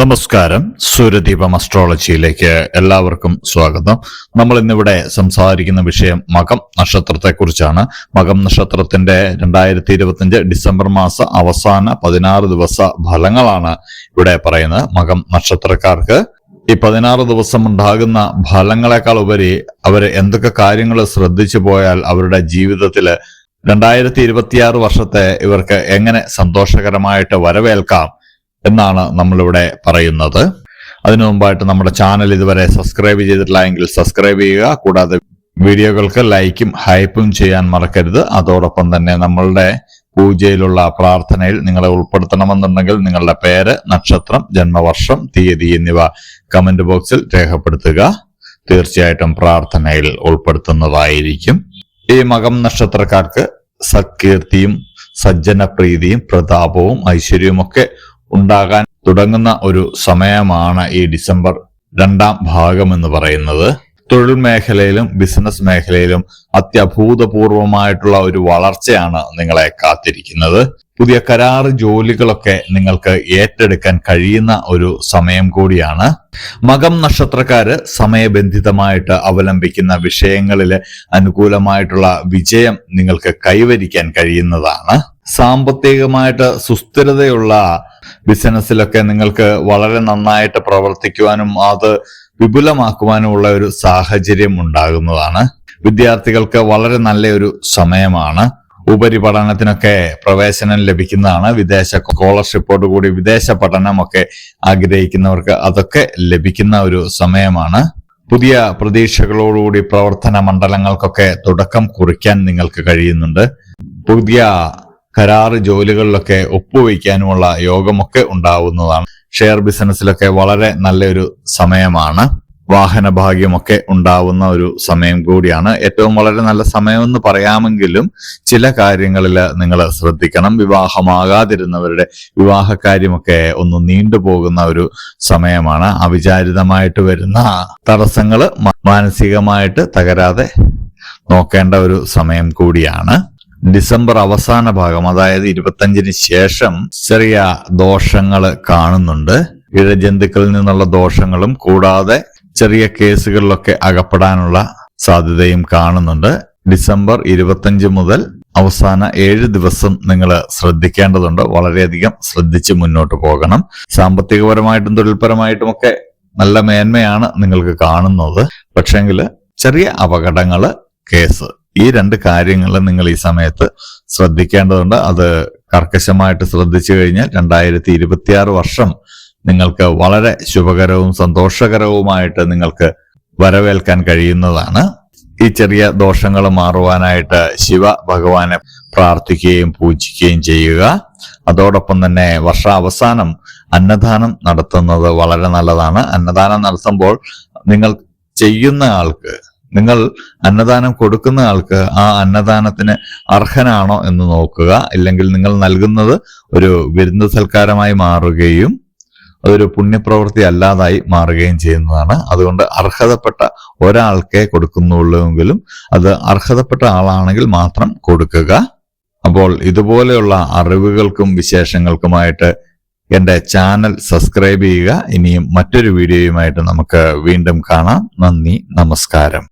നമസ്കാരം. സൂര്യദീപം അസ്ട്രോളജിയിലേക്ക് എല്ലാവർക്കും സ്വാഗതം. നമ്മൾ ഇന്നിവിടെ സംസാരിക്കുന്ന വിഷയം മകം നക്ഷത്രത്തെക്കുറിച്ചാണ്. മകം നക്ഷത്രത്തിന്റെ രണ്ടായിരത്തി ഇരുപത്തിയഞ്ച് ഡിസംബർ മാസ അവസാന പതിനാറ് ദിവസ ഫലങ്ങളാണ് ഇവിടെ പറയുന്നത്. മകം നക്ഷത്രക്കാർക്ക് ഈ പതിനാറ് ദിവസം ഉണ്ടാകുന്ന ഫലങ്ങളെക്കാൾ ഉപരി അവർ എന്തൊക്കെ കാര്യങ്ങൾ ശ്രദ്ധിച്ചു പോയാൽ അവരുടെ ജീവിതത്തിൽ രണ്ടായിരത്തി ഇരുപത്തിയാറ് വർഷത്തെ ഇവർക്ക് എങ്ങനെ സന്തോഷകരമായിട്ട് വരവേൽക്കാം എന്നാണ് നമ്മളിവിടെ പറയുന്നത്. അതിനു മുമ്പായിട്ട് നമ്മുടെ ചാനൽ ഇതുവരെ സബ്സ്ക്രൈബ് ചെയ്തിട്ടില്ല എങ്കിൽ സബ്സ്ക്രൈബ് ചെയ്യുക. കൂടാതെ വീഡിയോകൾക്ക് ലൈക്കും ഹൈപ്പും ചെയ്യാൻ മറക്കരുത്. അതോടൊപ്പം തന്നെ നമ്മളുടെ പൂജയിലുള്ള പ്രാർത്ഥനയിൽ നിങ്ങളെ ഉൾപ്പെടുത്തണമെന്നുണ്ടെങ്കിൽ നിങ്ങളുടെ പേര് നക്ഷത്രം ജന്മവർഷം തീയതി എന്നിവ കമന്റ് ബോക്സിൽ രേഖപ്പെടുത്തുക. തീർച്ചയായിട്ടും പ്രാർത്ഥനയിൽ ഉൾപ്പെടുത്തുന്നതായിരിക്കും. ഈ മകം നക്ഷത്രക്കാർക്ക് സത്കീർത്തിയും സജ്ജനപ്രീതിയും പ്രതാപവും ഐശ്വര്യവും ഒക്കെ ഉണ്ടാകാൻ തുടങ്ങുന്ന ഒരു സമയമാണ് ഈ ഡിസംബർ രണ്ടാം ഭാഗം എന്ന് പറയുന്നത്. തൊഴിൽ മേഖലയിലും ബിസിനസ് മേഖലയിലും അത്യഭൂതപൂർവമായിട്ടുള്ള ഒരു വളർച്ചയാണ് നിങ്ങളെ കാത്തിരിക്കുന്നത്. പുതിയ കരാർ ജോലികളൊക്കെ നിങ്ങൾക്ക് ഏറ്റെടുക്കാൻ കഴിയുന്ന ഒരു സമയം കൂടിയാണ്. മകം നക്ഷത്രക്കാര് സമയബന്ധിതമായിട്ട് അവലംബിക്കുന്ന വിഷയങ്ങളിൽ അനുകൂലമായിട്ടുള്ള വിജയം നിങ്ങൾക്ക് കൈവരിക്കാൻ കഴിയുന്നതാണ്. സാമ്പത്തികമായിട്ട് സുസ്ഥിരതയുള്ള ബിസിനസ്സിലൊക്കെ നിങ്ങൾക്ക് വളരെ നന്നായിട്ട് പ്രവർത്തിക്കുവാനും അത് വിപുലമാക്കുവാനുമുള്ള ഒരു സാഹചര്യം ഉണ്ടാകുന്നതാണ്. വിദ്യാർത്ഥികൾക്ക് വളരെ നല്ല ഒരു സമയമാണ്. ഉപരിപഠനത്തിനൊക്കെ പ്രവേശനം ലഭിക്കുന്നതാണ്. വിദേശ സ്കോളർഷിപ്പോട് കൂടി വിദേശ പഠനമൊക്കെ ആഗ്രഹിക്കുന്നവർക്ക് അതൊക്കെ ലഭിക്കുന്ന ഒരു സമയമാണ്. പുതിയ പ്രതീക്ഷകളോടുകൂടി പ്രവർത്തന മണ്ഡലങ്ങൾക്കൊക്കെ തുടക്കം കുറിക്കാൻ നിങ്ങൾക്ക് കഴിയുന്നുണ്ട്. പുതിയ കരാറ് ജോലികളിലൊക്കെ ഒപ്പുവയ്ക്കാനുമുള്ള യോഗമൊക്കെ ഉണ്ടാവുന്നതാണ്. ഷെയർ ബിസിനസ്സിലൊക്കെ വളരെ നല്ലൊരു സമയമാണ്. വാഹന ഭാഗ്യമൊക്കെ ഉണ്ടാവുന്ന ഒരു സമയം കൂടിയാണ്. ഏറ്റവും വളരെ നല്ല സമയമെന്ന് പറയാമെങ്കിലും ചില കാര്യങ്ങളിൽ നിങ്ങൾ ശ്രദ്ധിക്കണം. വിവാഹമാകാതിരുന്നവരുടെ വിവാഹകാര്യമൊക്കെ ഒന്ന് നീണ്ടുപോകുന്ന ഒരു സമയമാണ്. അവിചാരിതമായിട്ട് വരുന്ന തടസ്സങ്ങൾ മാനസികമായിട്ട് തകരാതെ നോക്കേണ്ട ഒരു സമയം കൂടിയാണ്. ഡിസംബർ അവസാന ഭാഗം അതായത് ഇരുപത്തഞ്ചിന് ശേഷം ചെറിയ ദോഷങ്ങൾ കാണുന്നുണ്ട്. ഇഴജന്തുക്കളിൽ നിന്നുള്ള ദോഷങ്ങളും കൂടാതെ ചെറിയ കേസുകളിലൊക്കെ അകപ്പെടാനുള്ള സാധ്യതയും കാണുന്നുണ്ട്. ഡിസംബർ ഇരുപത്തഞ്ച് മുതൽ അവസാന ഏഴ് ദിവസം നിങ്ങൾ ശ്രദ്ധിക്കേണ്ടതുണ്ട്. വളരെയധികം ശ്രദ്ധിച്ച് മുന്നോട്ട് പോകണം. സാമ്പത്തികപരമായിട്ടും തൊഴിൽപരമായിട്ടും ഒക്കെ നല്ല മേന്മയാണ് നിങ്ങൾക്ക് കാണുന്നത്. പക്ഷെങ്കിൽ ചെറിയ അപകടങ്ങൾ കേസ് ഈ രണ്ട് കാര്യങ്ങൾ നിങ്ങൾ ഈ സമയത്ത് ശ്രദ്ധിക്കേണ്ടതുണ്ട്. അത് കർക്കശമായിട്ട് ശ്രദ്ധിച്ചു കഴിഞ്ഞാൽ രണ്ടായിരത്തി ഇരുപത്തിയാറ് വർഷം നിങ്ങൾക്ക് വളരെ ശുഭകരവും സന്തോഷകരവുമായിട്ട് നിങ്ങൾക്ക് വരവേൽക്കാൻ കഴിയുന്നതാണ്. ഈ ചെറിയ ദോഷങ്ങൾ മാറുവാനായിട്ട് ശിവ ഭഗവാനെ പ്രാർത്ഥിക്കുകയും പൂജിക്കുകയും ചെയ്യുക. അതോടൊപ്പം തന്നെ വർഷാവസാനം അന്നദാനം നടത്തുന്നത് വളരെ നല്ലതാണ്. അന്നദാനം നടത്തുമ്പോൾ നിങ്ങൾ ചെയ്യുന്ന ആൾക്ക് നിങ്ങൾ അന്നദാനം കൊടുക്കുന്ന ആൾക്ക് ആ അന്നദാനത്തിന് അർഹനാണോ എന്ന് നോക്കുക. ഇല്ലെങ്കിൽ നിങ്ങൾ നൽകുന്നത് ഒരു വിരുന്ന് സൽക്കാരമായി മാറുകയും അതൊരു പുണ്യപ്രവൃത്തി അല്ലാതായി മാറുകയും ചെയ്യുന്നതാണ്. അതുകൊണ്ട് അർഹതപ്പെട്ട ഒരാൾക്കേ കൊടുക്കുന്നുള്ളൂവെങ്കിലും അത് അർഹതപ്പെട്ട ആളാണെങ്കിൽ മാത്രം കൊടുക്കുക. അപ്പോൾ ഇതുപോലെയുള്ള അറിവുകൾക്കും വിശേഷങ്ങൾക്കുമായിട്ട് എന്റെ ചാനൽ സബ്സ്ക്രൈബ് ചെയ്യുക. ഇനിയും മറ്റൊരു വീഡിയോയുമായിട്ട് നമുക്ക് വീണ്ടും കാണാം. നന്ദി നമസ്കാരം.